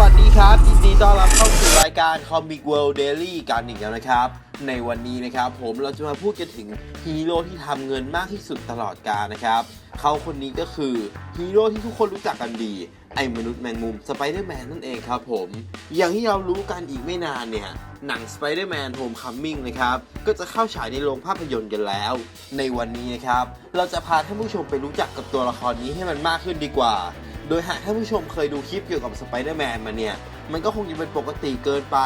วัสดีครับยินดีต้อนรับเข้าสู่รายการ Comic World Daily กันอีกแล้วนะครับ ในวันนี้นะครับผมเราจะมาพูดกันถึงฮีโร่ที่ทำเงินมากที่สุดตลอดกาลนะครับ เขาคนนี้ก็คือฮีโร่ที่ทุกคนรู้จักกันดี ไอ้มนุษย์แมงมุมสไปเดอร์แมนนั่นเองครับผม อย่างที่เรารู้กันอีกไม่นานเนี่ย หนัง Spider-Man Homecoming นะครับ ก็จะเข้าฉายในโรงภาพยนตร์กันแล้ว ในวันนี้นะครับ เราจะพาท่านผู้ชมไปรู้จักกับตัวละครนี้ให้มันมากขึ้นดีกว่า โดยหากท่านผู้ชมเคยดูคลิปเกี่ยวกับสไปเดอร์แมนมาเนี่ย มันก็คงจะเป็นปกติเกินไป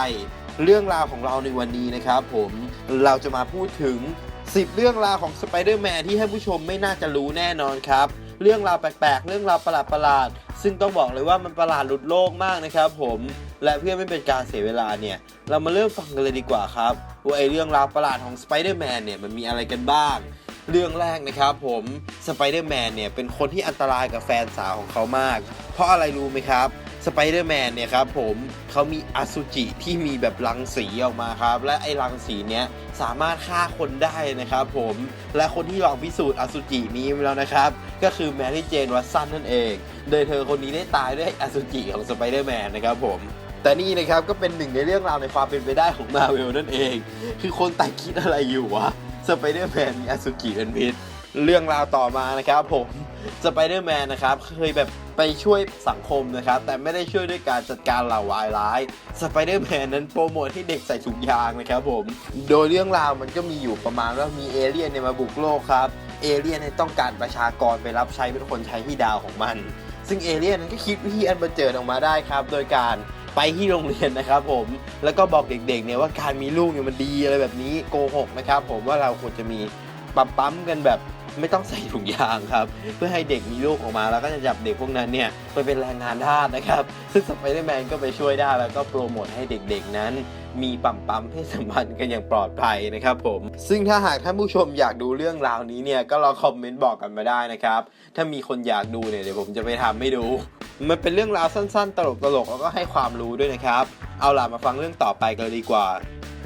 เรื่องราวของเราในวันนี้นะครับผมเราจะมาพูดถึง 10 เรื่องราวของสไปเดอร์แมนที่ท่านผู้ชมไม่น่าจะรู้แน่นอนครับ เรื่องราวแปลกๆ เรื่องราวประหลาดๆ ซึ่งต้องบอกเลยว่ามันประหลาดหลุดโลกมากนะครับผมและเพื่อไม่เป็นการเสียเวลาเนี่ย เรามาเริ่มฟังกันเลยดีกว่าครับว่าไอเรื่องราวประหลาดของสไปเดอร์แมนเนี่ยมันมีอะไรกันบ้าง เรื่องแรกนะครับผมสไปเดอร์แมนเนี่ยเป็นคนที่อันตรายกับแฟนสาวของเขามาก เพราะอะไรรู้ไหมครับสไปเดอร์แมนเนี่ยครับผมเขามีอสุจิที่มีแบบรังสีออกมาครับ และไอ้รังสีเนี้ยสามารถฆ่าคนได้นะครับผมและคนที่ลองพิสูจน์อสุจินี้แล้วนะครับ ก็คือแมรี่เจนวัตสันนั่นเอง โดยเธอคนนี้ได้ตายด้วยอสุจิของสไปเดอร์แมนนะครับผมแต่นี่นะครับก็เป็นหนึ่งในเรื่องราวในความเป็นไปได้ของมาเวลนั่นเอง คือคนแต่คิดอะไรอยู่วะ สไปเดอร์แมนมีอสุจิเป็นพิษเรื่องราวต่อมานะครับผมสไปเดอร์แมนนะครับเคยแบบไปช่วยสังคมนะครับ แต่ไม่ได้ช่วยด้วยการจัดการเหล่าวายร้ายสไปเดอร์แมนนั้นโปรโมทให้เด็กใส่ถุงยางนะครับผม โดยเรื่องราวมันก็มีอยู่ประมาณว่ามีเอเลี่ยนเนี่ยมาบุกโลกครับ เอเลี่ยนเนี่ยต้องการประชากรไปรับใช้เป็นคนใช้ที่ดาวของมัน ซึ่งเอเลี่ยนนั้นก็คิดวิธีอันบันเจิดออกมาได้ครับ โดยการ ไปที่โรงเรียนนะครับผมแล้วก็บอกเด็กๆเนี่ยว่าการมีลูกเนี่ยมันดีอะไรแบบนี้โกหกนะครับผมว่าเราควรจะมีปั๊มปั๊มๆกันแบบไม่ต้องใส่ถุงยางครับ เพื่อให้เด็กมีลูกออกมา แล้วก็จะจับเด็กพวกนั้นเนี่ยไปเป็นแรงงานทาสนะครับ ซึ่งสไปเดอร์แมนก็ไปช่วยได้แล้วก็โปรโมทให้เด็กๆนั้น มีปั๊มปั๊มเพศสัมพันธ์กันอย่างปลอดภัยนะครับผม ซึ่งถ้าหากท่านผู้ชมอยากดูเรื่องราวนี้เนี่ยก็ลองคอมเมนต์บอกกันมาได้นะครับ ถ้ามีคนอยากดูเนี่ยเดี๋ยวผมจะไปทำให้ดู มันเป็นเรื่องราวสั้นๆ ตลกๆแล้วก็ให้ความรู้ด้วยนะครับ เอาล่ะมาฟังเรื่องต่อไปกันดีกว่า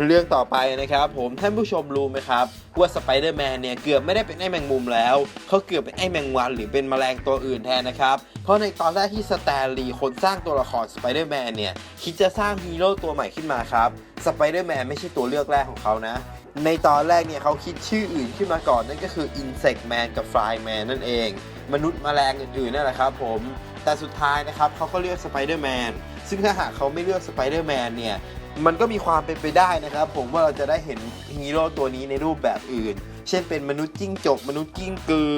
เรื่องต่อไปนะครับผมท่านผู้ชมรู้ไหมครับว่าสไปเดอร์แมนเนี่ยเกือบไม่ได้เป็นไอ้แมงมุมแล้วเขาเกือบเป็นไอ้แมงวันหรือเป็นแมลงตัวอื่นแทนนะครับเพราะในตอนแรกที่สแตนลีย์คนสร้างตัวละครสไปเดอร์แมนเนี่ยคิดจะสร้างฮีโร่ตัวใหม่ขึ้นมาครับสไปเดอร์แมนไม่ใช่ตัวเลือกแรกของเขานะในตอนแรกเนี่ยเขาคิดชื่ออื่นขึ้นมาก่อนนั่นก็คือ Insect Man กับ Fly Man นั่นเอง มนุษย์แมลงอื่นๆนั่นแหละครับผม แต่สุดท้ายนะครับเขาก็เลือกสไปเดอร์แมนซึ่งถ้าหากเขาไม่เลือกสไปเดอร์แมนเนี่ยมันก็มีความเป็นไปได้นะครับ ผมว่าเราจะได้เห็นฮีโร่ตัวนี้ในรูปแบบอื่น เช่นเป็นมนุษย์จิ้งจก มนุษย์กิ้งกือ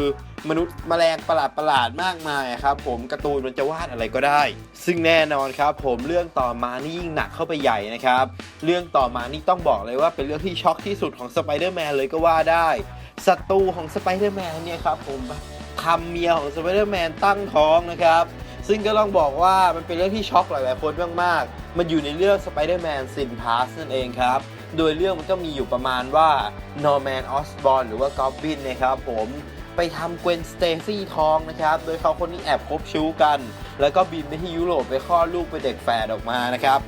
มนุษย์แมลงประหลาดประหลาดๆมากมายครับผมการ์ตูนมันจะวาดอะไรก็ได้ ซึ่งแน่นอนครับ ผมเรื่องต่อมานี่ยิ่งหนักเข้าไปใหญ่นะครับ เรื่องต่อมานี่ต้องบอกเลยว่าเป็นเรื่องที่ช็อกที่สุดของสไปเดอร์แมนเลยก็ว่าได้ศัตรูของสไปเดอร์แมนเนี่ยครับผม ทำเมียของสไปเดอร์แมนตั้งท้องนะครับ ซึ่งก็ต้องบอกว่ามันเป็นเรื่องที่ช็อกหลายๆคนมากๆ มันอยู่ในเรื่อง Spider-Man Sin Past นั่นเองครับ โดยเรื่องมันก็มีอยู่ประมาณว่า Norman Osborn หรือว่า Goblin นะครับผมไปทำ Gwen Stacy ท้องนะครับ โดยเขาคนนี้แอบคบชู้กัน แล้วก็บินไปที่ยุโรปไปคลอดลูกเป็นเด็กแฝดออกมานะครับ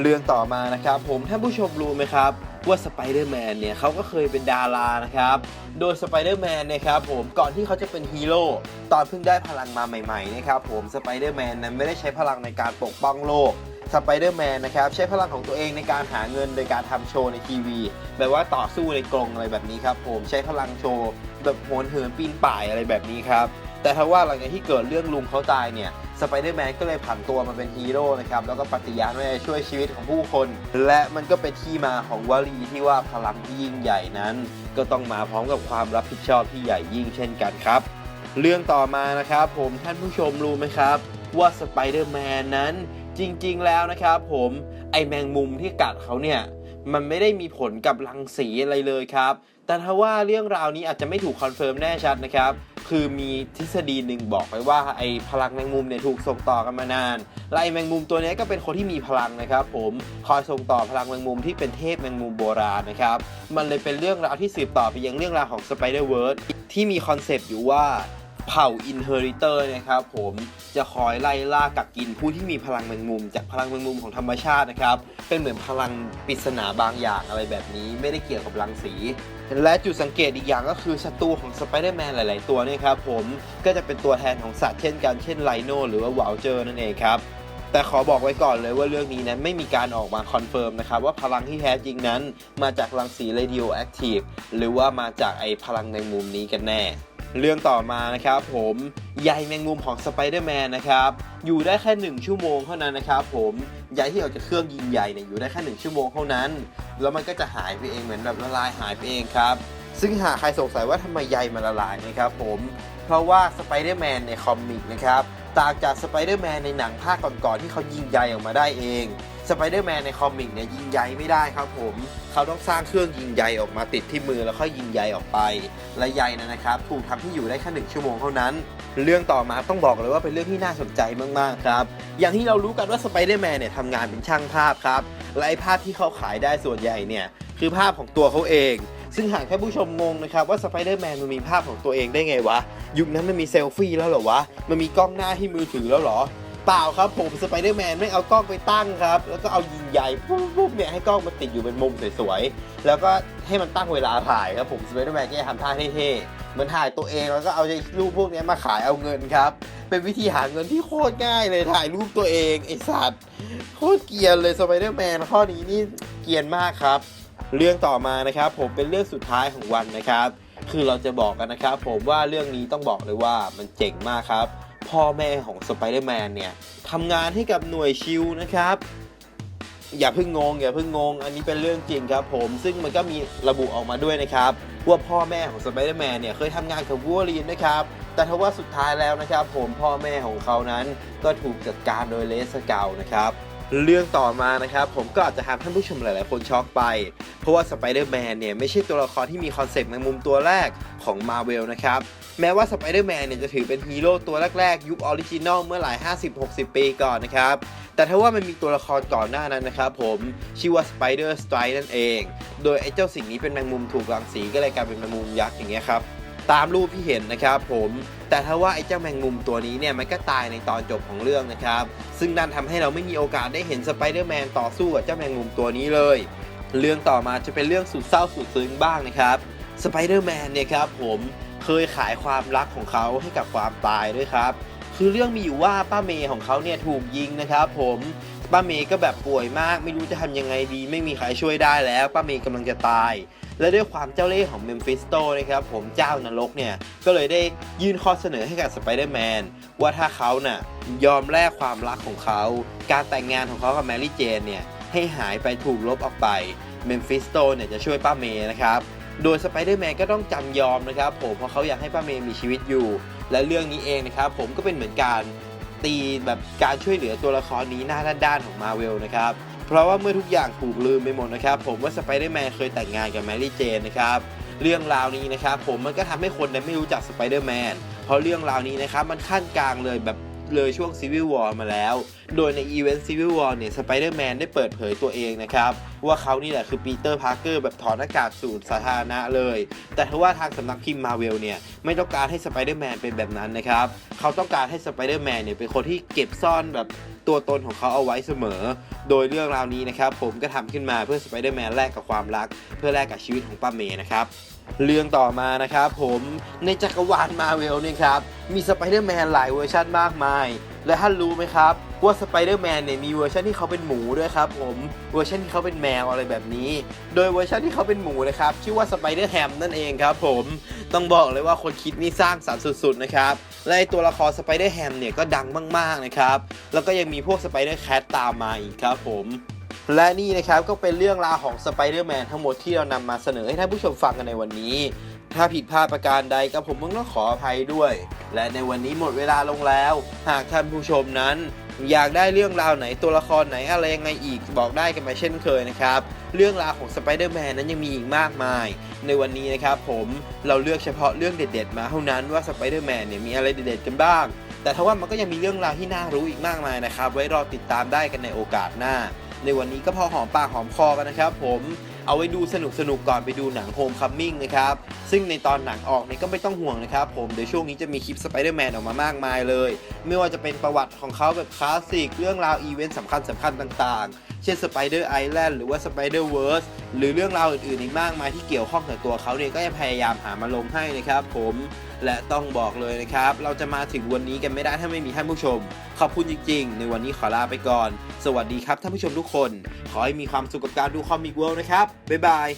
เรื่องต่อมานะครับ ผมท่านผู้ชมรู้ไหมครับ ว่าสไปเดอร์แมนเนี่ยเขาก็เคยเป็นดารานะครับ โดยสไปเดอร์แมนนี่ยครับผมก่อนที่เขาจะเป็นฮีโร่ตอนเพิ่งได้พลังมาใหม่ๆนะครับผมสไปเดอร์แมนนั้นไม่ได้ใช้พลังในการปกป้องโลกสไปเดอร์แมนนะครับใช้พลังของตัวเองในการหาเงินโดยการทำโชว์ในทีวีแบบว่าต่อสู้ในกรงอะไรแบบนี้ครับผมใช้พลังโชว์แบบโหนเหินปีนป่ายอะไรแบบนี้ครับ แต่ถ้าว่าหลังจากที่เกิดเรื่องลุงเขาตายเนี่ยสไปเดอร์แมนก็เลยผันตัวมาเป็นฮีโร่นะครับแล้วก็ปฏิญาณว่าจะช่วยชีวิตของผู้คน และมันก็เป็นที่มาของวลีที่ว่าพลังที่ยิ่งใหญ่นั้น ก็ต้องมาพร้อมกับความรับผิดชอบที่ใหญ่ยิ่งเช่นกันครับ เรื่องต่อมานะครับผมท่านผู้ชมรู้ไหมครับ ว่าสไปเดอร์แมนนั้นจริงๆแล้วนะครับผมไอแมงมุมที่กัดเขาเนี่ยมันไม่ได้มีผลกับรังสีอะไรเลยครับ แต่ถ้าว่าเรื่องราวนี้อาจจะไม่ถูกคอนเฟิร์มแน่ชัดนะครับ คือมีทฤษฎีหนึ่งบอกไว้ว่าไอ้พลังแมงมุมเนี่ยถูกส่งต่อกันมานานไล่แมงมุมตัวนี้ก็เป็นคนที่มีพลังนะครับผมคอยส่งต่อพลังแมงมุมที่เป็นเทพแมงมุมโบราณนะครับมันเลยเป็นเรื่องราวที่สืบต่อไปยังเรื่องราวของสไปเดอร์เวิร์ดที่มีคอนเซปต์อยู่ว่า เผ่าอินเฮอริเตอร์นะครับผมจะคอยไล่ล่ากักกินผู้ที่มีพลังแมงมุม จากพลังแมงมุมของธรรมชาตินะครับ เป็นเหมือนพลังปริศนาบางอย่างอะไรแบบนี้ ไม่ได้เกี่ยวกับรังสี และจุดสังเกตอีกอย่างก็คือศัตรูของสไปเดอร์แมนหลาย ๆ ตัวเนี่ยครับผมก็จะเป็นตัวแทนของสัตว์เช่นกันเช่นไลโนหรือว่าวาลเจอร์นั่นเองครับแต่ขอบอกไว้ก่อนเลยว่าเรื่องนี้นั้นไม่มีการออกมาคอนเฟิร์มนะครับว่าพลังที่แท้จริงนั้นมาจากรังสี radioactive หรือว่ามาจากไอพลังในมุมนี้กันแน่ เรื่องต่อมานะครับผมใยแมงมุมของสไปเดอร์แมนนะครับอยู่ได้แค่ 1 ชั่วโมงเท่านั้นนะครับผมใยที่ออกจากเครื่องยิงใยเนี่ยอยู่ได้แค่ 1 ชั่วโมงเท่านั้น แล้วมันก็จะหายไปเองเหมือนแบบละลายหายไปเองครับ ซึ่งหากใครสงสัยว่าทำไมใยมันละลายนะครับผมเพราะว่าสไปเดอร์แมนในคอมิกนะครับต่างจากสไปเดอร์แมนในหนังภาคก่อนๆที่เขายิงใยออกมาได้เอง ไปเดอร์แมนในคอมิกเนี่ยยิงใยไม่ได้ครับผมเขาต้องสร้างเครื่องยิงใยออกมาติดที่มือแล้วค่อยยิงใยออกไป และใยนะนะครับ ถูกทำให้อยู่ได้แค่หนึ่งชั่วโมงเท่านั้น เรื่องต่อมาต้องบอกเลยว่าเป็นเรื่องที่น่าสนใจมากๆครับอย่างที่เรารู้กันว่าสไปเดอร์แมนเนี่ยทำงานเป็นช่างภาพครับและไอ้ภาพที่เขาขายได้ส่วนใหญ่เนี่ยคือภาพของตัวเขาเอง ซึ่งหากท่านผู้ชมงงนะครับว่าสไปเดอร์แมนมันมีภาพของตัวเองได้ไงวะ ยุคนั้นมันมีเซลฟี่แล้วเหรอวะ มันมีกล้องหน้าที่มือถือแล้วเหรอ เปล่าครับผมสไปเดอร์แมนไม่เอากล้องไปตั้งครับ แล้วก็เอายิงใหญ่ปุ๊บปุ๊บเนี่ยให้กล้องมันติดอยู่เป็นมุมสวยๆ แล้วก็ให้มันตั้งเวลาถ่ายครับผมสไปเดอร์แมนก็จะทำท่าเท่ๆเหมือนถ่ายตัวเองแล้วก็เอารูปพวกนี้มาขายเอาเงินครับ เป็นวิธีหาเงินที่โคตรง่ายเลยถ่ายรูปตัวเองไอสัตว์โคตรเกียนเลยสไปเดอร์แมนข้อนี้นี่เกียนมากครับ เรื่องต่อมานะครับผมเป็นเรื่องสุดท้ายของวันนะครับ คือเราจะบอกกันนะครับ ผมว่าเรื่องนี้ต้องบอกเลยว่ามันเจ๋งมากครับ พ่อแม่ของสไปเดอร์แมนเนี่ยทำงานให้กับหน่วยชิลนะครับอย่าเพิ่งงงอย่าเพิ่งงง อันนี้เป็นเรื่องจริงครับผม ซึ่งมันก็มีระบุออกมาด้วยนะครับ ว่าพ่อแม่ของสไปเดอร์แมนเนี่ยเคยทำงานกับวูลีนนะครับ แต่ทว่าสุดท้ายแล้วนะครับ ผมพ่อแม่ของเขานั้นก็ถูกจัดการโดยเลสเกลนะครับ เรื่องต่อมานะครับ ผมก็อาจจะทำท่านผู้ชมหลาย ๆ คนช็อกไป เพราะว่าสไปเดอร์แมนเนี่ยไม่ใช่ตัวละครที่มีคอนเซปต์ในมุมตัวแรกของมาเวลนะครับ แม้ว่าสไปเดอร์แมนเนี่ยจะถือเป็นฮีโร่ตัวแรก ๆ ยุคออริจินอลเมื่อหลาย 50-60 ปีก่อนนะครับแต่ถ้าว่ามันมีตัวละครก่อนหน้านั้นนะครับผมชื่อว่าสไปเดอร์สไตร์นั่นเอง โดยไอ้เจ้าสิ่งนี้เป็นแมงมุมถูกรังสีก็เลยกลายเป็นแมงมุมยักษ์อย่างเงี้ยครับ ตามรูปที่เห็นนะครับผมแต่ถ้าว่าไอ้เจ้าแมงมุมตัวนี้เนี่ยมันก็ตายในตอนจบของเรื่องนะครับซึ่งนั่นทำให้เราไม่มีโอกาสได้เห็นสไปเดอร์แมนต่อสู้กับเจ้าแมงมุมตัวนี้เลย เรื่องต่อมาจะเป็นเรื่องสุดเศร้าสุดซึ้งบ้างนะครับสไปเดอร์แมนเนี่ยครับผมเคยขายความรักของเขาให้กับความตายด้วยครับ คือเรื่องมีอยู่ว่าป้าเมย์ของเขาเนี่ยถูกยิงนะครับผมป้าเมย์ก็แบบป่วยมาก ไม่รู้จะทำยังไงดี ไม่มีใครช่วยได้แล้ว ป้าเมย์กำลังจะตาย และด้วยความเจ้าเล่ห์ของเมมฟิสโตนะครับผมเจ้านรกเนี่ยก็เลยได้ยื่นข้อเสนอให้กับสไปเดอร์แมนว่าถ้าเขาน่ะยอมแลกความรักของเขา การแต่งงานของเขากับแมรี่เจนเนี่ยให้หายไปถูกลบออกไปเมมฟิสโตเนี่ยจะช่วยป้าเมย์นะครับโดยสไปเดอร์แมนก็ต้องจำยอมนะครับผมเพราะเขาอยากให้ป้าเมย์มีชีวิตอยู่ และเรื่องนี้เองนะครับผมก็เป็นเหมือนการตีแบบการช่วยเหลือตัวละครนี้หน้าด้านๆของมาเวลนะครับ เพราะว่าเมื่อทุกอย่างถูกลืมไปหมดนะครับ ผมว่าสไปเดอร์แมนเคยแต่งงานกับแมรี่เจนนะครับเรื่องราวนี้นะครับผมมันก็ทำให้คนที่ไม่รู้จักสไปเดอร์แมนเพราะเรื่องราวนี้นะครับมันขั้นกลางเลยแบบ เลยช่วงซีวิ l วอร์มาแล้ว โดยในอีเวนต์ซีวิ l วอร์เนี่ยสไปเดอร์แมนได้เปิดเผยตัวเองนะครับ ว่าเขานี่แหละคือปีเตอร์พาร์เกอร์แบบถอดหน้ากากสู่สาธารณะเลย แต่ถ้าว่าทางสำนักพิมพ์มาเวลเนี่ย ไม่ต้องการให้สไปเดอร์แมนเป็นแบบนั้นนะครับ เขาต้องการให้สไปเดอร์แมนเนี่ยเป็นคนที่เก็บซ่อนแบบตัวตนของเขาเอาไว้เสมอ โดยเรื่องราวนี้นะครับผมก็ทำขึ้นมาเพื่อสไปเดอร์แมนแลกกับความรัก เพื่อแลกกับชีวิตของป้าเมย์นะครับ เรื่องต่อมานะครับผมในจักรวาลมาเวลนี่ครับ มีสไปเดอร์แมนหลายเวอร์ชันมากมาย และท่านรู้ไหมครับ ว่าสไปเดอร์แมนเนี่ยมีเวอร์ชันที่เขาเป็นหมูด้วยครับผมเวอร์ชันที่เขาเป็นแมวอะไรแบบนี้ โดยเวอร์ชันที่เขาเป็นหมูนะครับชื่อว่าสไปเดอร์แฮมนั่นเองครับผมต้องบอกเลยว่าคนคิดนี่สร้างสรรค์สุดๆนะครับและไอตัวละครสไปเดอร์แฮมเนี่ยก็ดังมากๆนะครับแล้วก็ยังมีพวกสไปเดอร์แคทตามมาอีกครับผม และนี่นะครับก็เป็นเรื่องราวของสไปเดอร์แมนทั้งหมดที่เรานำมาเสนอให้ท่านผู้ชมฟังกันในวันนี้ ถ้าผิดพลาดประการใดก็ผมต้องขออภัยด้วย และในวันนี้หมดเวลาลงแล้ว หากท่านผู้ชมนั้น อยากได้เรื่องราวไหนตัวละครไหนอะไรยังไงอีกบอกได้กันมาเช่นเคยนะครับ เรื่องราวของสไปเดอร์แมนนั้นยังมีอีกมากมาย ในวันนี้นะครับผมเราเลือกเฉพาะเรื่องเด็ด ๆ มาเท่านั้นว่าสไปเดอร์แมนเนี่ยมีอะไรเด็ดๆกันบ้าง แต่ทว่ามันก็ยังมีเรื่องราวที่น่ารู้อีกมากมายนะครับ ไว้รอติดตามได้กันในโอกาสหน้า ในวันนี้ก็พอหอมปากหอมคอกันนะครับ ผมเอาไว้ดูสนุกสนุกๆก่อนไปดูหนังโฮมคัมมิ่งนะครับ ซึ่งในตอนหนังออกเนี่ยก็ไม่ต้องห่วงนะครับผม เดี๋ยวช่วงนี้จะมีคลิปสไปเดอร์แมนออกมามากมายเลย ไม่ว่าจะเป็นประวัติของเขาแบบคลาสสิก เรื่องราวอีเวนต์สำคัญสำคัญๆต่างๆ เช่น Spider Island หรือว่า Spider Verse หรือเรื่องราวอื่นๆอีกมากมายที่เกี่ยวข้องกับตัวเขาเนี่ยก็จะพยายามหามาลงให้นะครับผมและต้องบอกเลยนะครับ เราจะมาถึงวันนี้กันไม่ได้ถ้าไม่มีท่านผู้ชม ขอบคุณจริงๆ ในวันนี้ขอลาไปก่อน สวัสดีครับท่านผู้ชมทุกคน ขอให้มีความสุขกับการดูคอมิกเวิลด์นะครับ บ๊ายบาย